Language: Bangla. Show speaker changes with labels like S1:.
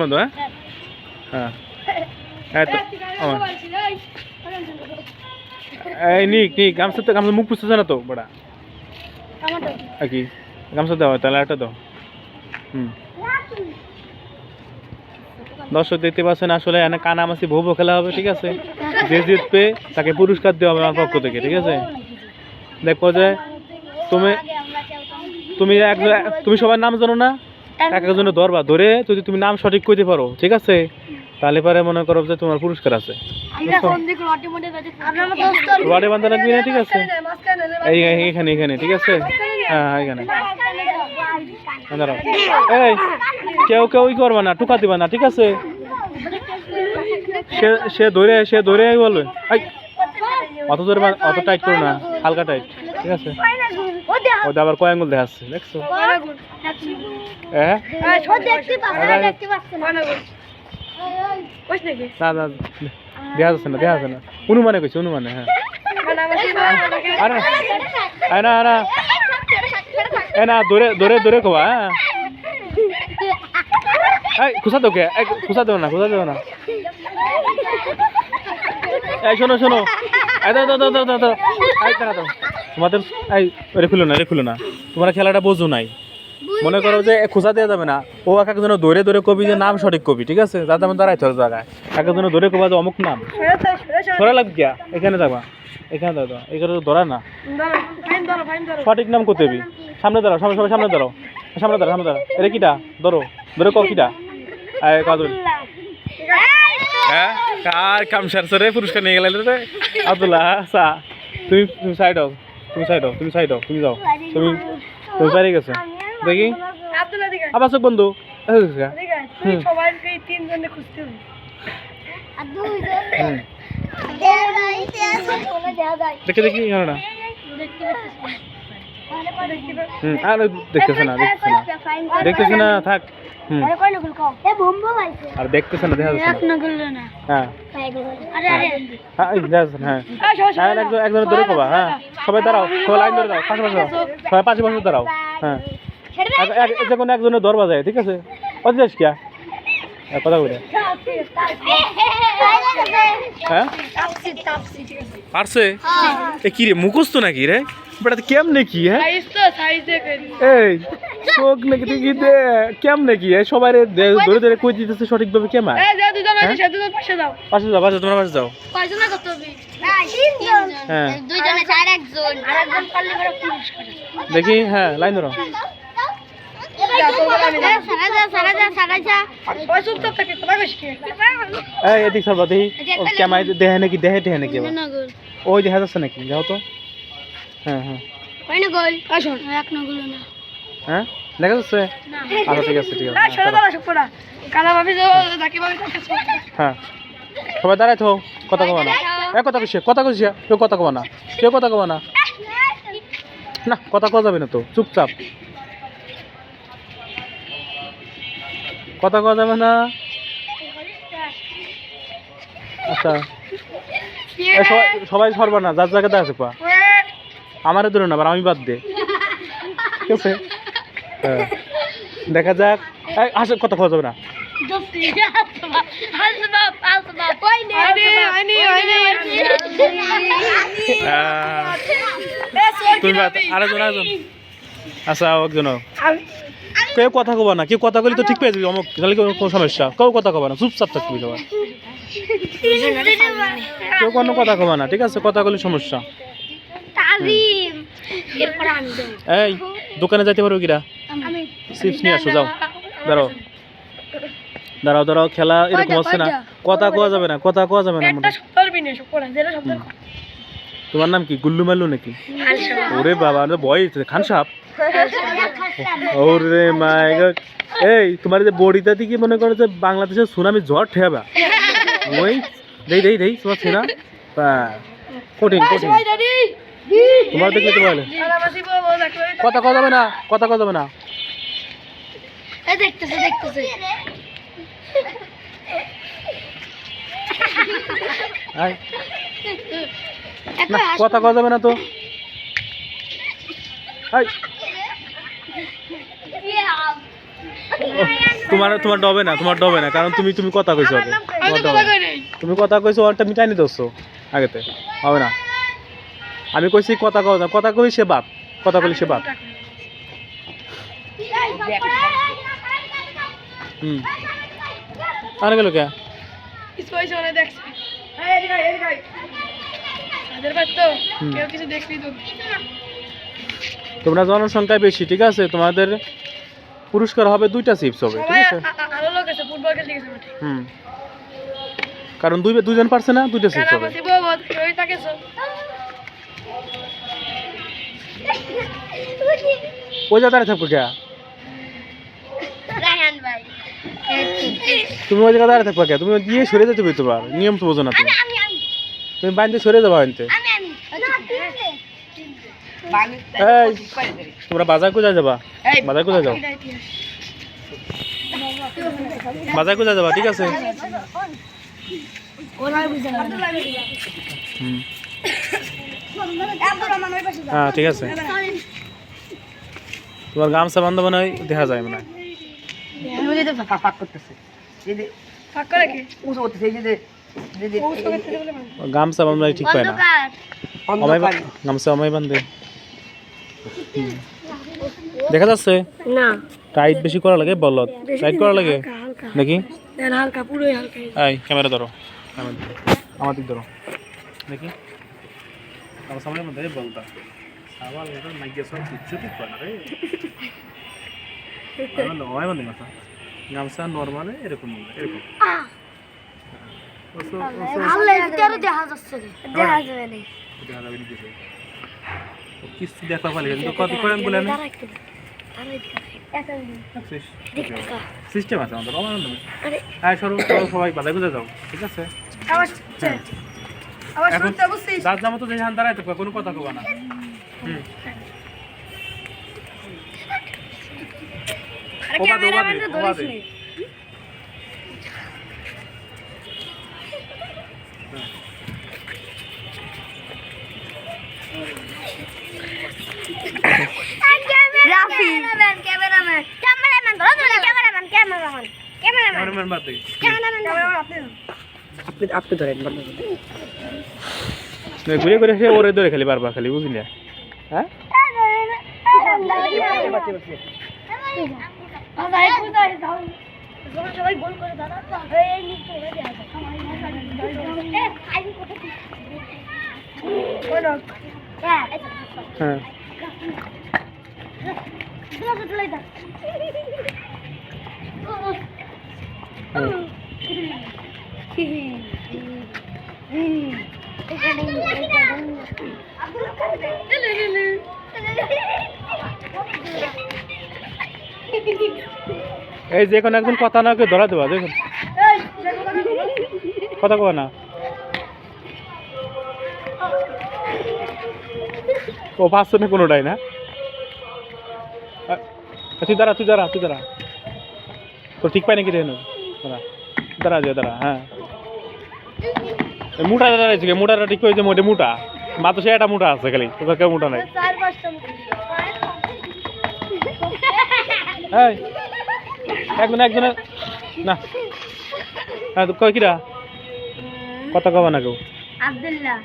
S1: বন্ধু হ্যাঁ? হ্যাঁ। এই তো এই নিক নিক গামছা তো গামছা মুখ পুষতেছে না তো বড়া। কি? গামছা হয় তাহলে একটা দাও। হুম। দর্শক দেখতে পাচ্ছেন আসলে এনে কানামাছি ভোবো খেলা হবে ঠিক আছে? যে জিতবে তাকে পুরস্কার দেওয়া হবে আমার পক্ষ থেকে ঠিক আছে? দেখো যে তুমি তুমি এক তুমি সবার নাম জানো না? এক একজনের ধরবা ধরে যদি তুমি নাম সঠিক কইতে পারো ঠিক আছে? তাহলে পরে মনে করো যে তোমার পুরস্কার আছে। বান্ধা না ঠিক আছে? এই এই- এখানে এখানে ঠিক আছে? হ্যাঁ হ্যাঁ, এখানে। এই কেউ কেউ ই করবা না টুকা দিবা না ঠিক আছে? সে সে ধরে সে ধরে বলবে। অত জোরে বা- অত টাইট করো না হালকা টাইট ঠিক আছে? ওটা আবার কয় আঙ্গুল দেখাচ্ছে? দেখছ? হ্যাঁ না না। দেখা যাচ্ছে না দেখা যাচ্ছে না অনুমানে কইছে অনুমানে হ্যাঁ। আরে আরে এ না ধরে ধরে ধরে কবা হ্যাঁ। এই খুসা দেও কে? এই খুসা দেও না খুসা দেও না। এই শোনো শোনো। এই দাও দাও দাও দাও দাও দাও। তোমাদের এই রে খুলো না রে খুলো না। তোমরা খেলাটা বোঝো নাই। মনে করো যে খোঁজা দেওয়া যাবে না। ও এক একজন ধরে ধরে কবি যে নাম সঠিক কবি ঠিক আছে? যাতে আমি দাঁড়াইতে হবে জায়গায়। এক একজন ধরে কবা যে অমুক নাম। ধরা লাগবে কিয়া এখানে যাবা। এখানে দাও এখানে তো ধরা না। সঠিক নাম করতে হবি সামনে দাঁড়াও সামনে সবাই সামনে দাঁড়াও। সামনে দাঁড়াও সামনে দাঁড়াও। এটা কিটা? ধরো। ধরে ক কিটা? এই কাজল হ্যাঁ? কার কাম সারছে রে? পুরস্কার নিয়ে গেলে রে আব্দুল্লাহ সা তুমি সাইড হও। তুমি সাইড হও তুমি সাইড হও তুমি যাও তুমি তুমি পারে গেছো দেখি আবার সব বন্ধু।
S2: সবাইকে তিনজনে খুঁজতে হবে
S1: দেখে দেখি হ্যাঁ না আর দেখতেছে না দেখতেছে না দেখতেছে না থাক আর দেখতেছে না দেখা যাচ্ছে না। হ্যাঁ। হ্যাঁ হ্যাঁ। হ্যাঁ একজন একজন ধরে পাবা হ্যাঁ। সবাই দাঁড়াও সবাই লাইন ধরে দাও পাশে পাশে দাও সবাই পাশে পাশে দাঁড়াও হ্যাঁ। যে কোনো একজনের ধরবা যায় ঠিক আছে? কত যাস কিয়া? হ্যাঁ, কথা বলে। হ্যাঁ? পারছে? এ কি রে মুখস্থ নাকি রে? বেটা কেমনে কি হ্যাঁ?
S2: সাইজ তো সাইজ দেখে
S1: এই চোখ নাকি দেখি দে কেমনে কি হ্যাঁ সবাই দে- ধরে ধরে কই দিতেছে সঠিকভাবে কেমন
S2: এই যে দুজন আছে
S1: হ্যাঁ?
S2: দুজন পাশে দাও
S1: পাশে যাও পাশে তোমরা পাশে যাও।
S2: কয়জনে কত হবে।
S1: হ্যাঁ
S2: পুরস্কার
S1: দেখি হ্যাঁ লাইন ধরো। এই এদিক সরবা দেখি। ক্যামেরা দেহে নাকি দেহে দেহে নাকি ওই দেখা যাচ্ছে নাকি যাও তো। হ্যাঁ হ্যাঁ।
S3: কই না গোল। আসুন এক নগুলো না।
S1: হ্যাঁ? দেখা যাচ্ছে? আচ্ছা ঠিক আছে ঠিক আছে। হ্যাঁ,
S2: সরে দাঁড়া। শুকরা কালা ভাবি যে জাকি ভাবি
S1: হ্যাঁ। সবাই কথা কবা না। এ কথা কইছে কথা কইছে। কেউ কথা কবা না। কেউ কথা কবা না। না কথা কওয়া যাবে না তো। চুপচাপ। কথা কওয়া যাবে না। আচ্ছা। সবাই সরবা না। যার জায়গাতে আছে পা। আমারে ধরে না আবার আমি বাদ দে। ঠিক আছে? হ্যাঁ। দেখা যাক। আসে কথা কওয়া যাবে না। আরেকজন আরেকজন আচ্ছা একজন কেউ কথা কবা না কেউ কথা কইলে তো ঠিক পেয়ে যাবি অমুক তাহলে কোনো কোনো সমস্যা। কেউ কথা কবা না চুপচাপ থাকবি সবাই। কেউ কোনো কথা কবা না ঠিক আছে? কথা কইলে সমস্যা।
S3: তাজিম এরপর আমি
S1: এই দোকানে যাইতে পারো কিরা? চিপস নিয়ে আসো যাও। দাঁড়াও দাঁড়াও। দাঁড়াও। খেলা এরকম হচ্ছে না কথা কোয়া যাবে না কথা কোয়া যাবে না তোমার নাম কি? গুল্লু মাল্লু নাকি? ওরে বাবা আমার ভয় খান সাপ ওরে মাই গড। এই তোমার যে বড়িটা দিকে মনে করো যে বাংলাদেশের সুনামি ঝড় ঠেবা ওই দেই দেই দেই তোমার সিনা। বা, কঠিন কঠিন। তোমার দেখলে তো বলে কথা কথা যাবে না কথা কথা যাবে না।
S3: দেখতেছে দেখতেছে।
S1: কথা কথা যাবে না তো। তোমার তোমার ডবে না তোমার ডবে না কারণ তুমি তুমি কথা কইছো তুমি কথা কইছো ওরটা মিটাই নিতে আগেতে। হবে না। আমি কইছি কথা কও না কথা কই সে বাপ কথা কইলি সে বাপ। হুম। আর গেল কে?
S2: তো
S1: তোমরা জনসংখ্যা বেশি ঠিক আছে? তোমাদের পুরস্কার হবে দুইটা চিপস হবে ঠিক আছে? হুম। কারণ দুই দুইজন পারছে না দুইটা চিপস হবে।
S2: ওই
S1: যা দাঁড়িয়ে থাকব কে তুমি ওই জায়গায় দাঁড়িয়ে থাকব কে তুমি দিয়ে সরে যেতে হবে তোমার নিয়ম তো বোঝো না তুমি।
S3: আমি আমি
S1: তুমি বাইন্দে সরে যাব
S3: আমি
S1: এই তোমরা বাজার কোথায় যাবা? বাজার কোথায় যাও? বাজার কোথায় যাবা? ঠিক আছে। হুম। হ্যাঁ ঠিক আছে। তোমার গামছা বান্ধব মনে দেখা যায় মনে গামছা বান্ধব ঠিক পায় না। গামছা আমায় বান্ধে দেখা যাচ্ছে?
S2: না।
S1: টাইট বেশি করা লাগে বলত টাইট করা লাগে? নাকি?
S2: হালকা পুরোই হালকা।
S1: এই ক্যামেরা ধরো। আমার আমার দিক ধরো। দেখি। আমার সামনে মধ্যে বলতা আবার এটা নাইকে সব কিচ্ছু ঠিক করে না রে। নয় মানে মাথা গামছা নর্মালে এরকম এরকম।
S3: আল্লাহ দেখা দেখা
S1: পালি কিন্তু কত করেন বলে না। সিস্টেম আছে আমাদের অমানন্দ হ্যাঁ সরু চলো সবাই বাজার গুজে যাও। ঠিক আছে? হ্যাঁ এখন যার যার মতো যেখান দাঁড়াইতে পারে, কোনো কথা কবা না। হুম।
S2: আরে
S1: ওবাদে,
S2: ক্যামেরাম্যান
S1: ওবাদে,
S2: তো ধরিস
S1: ওবাদে।
S2: নি।
S3: রাফি। Cameraman cameraman. ক্যামেরাম্যান ধরো ধরো ক্যামেরাম্যান ক্যামেরাম্যান। ক্যামেরাম্যান
S1: ক্যামেরাম্যান বাদ দে।
S3: ক্যামেরাম্যান
S2: ক্যামেরাম্যান আপনি
S1: ঘুরে ঘুরে সে ওরে ধরে খালি বারবার খালি বুঝলি? হ্যাঁ
S3: হ্যাঁ?
S1: হ্যাঁ। হ্যাঁ। এই যে কোনো একজন কথা না ধরা দেবা, দেখুন। কথা কবা না। ও পাঁচশো না কোনোটাই না। তুই দাঁড়া তুই দাঁড়া তুই দাঁড়া। তো ঠিক পাই নাকি রে দাঁড়া দাঁড়া, যা, দাঁড়া হ্যাঁ। মোটা দাঁড়াইছে রয়েছে মোটাটা ঠিক হয়েছে মোটে মোটা। মাত্র সে একটা মোটা আছে খালি তোদের কেউ মোটা নাই। একজন একজনের না। হ্যাঁ তো কয় কিরা? কথা কবা না কেউ।
S3: আব্দুল্লাহ।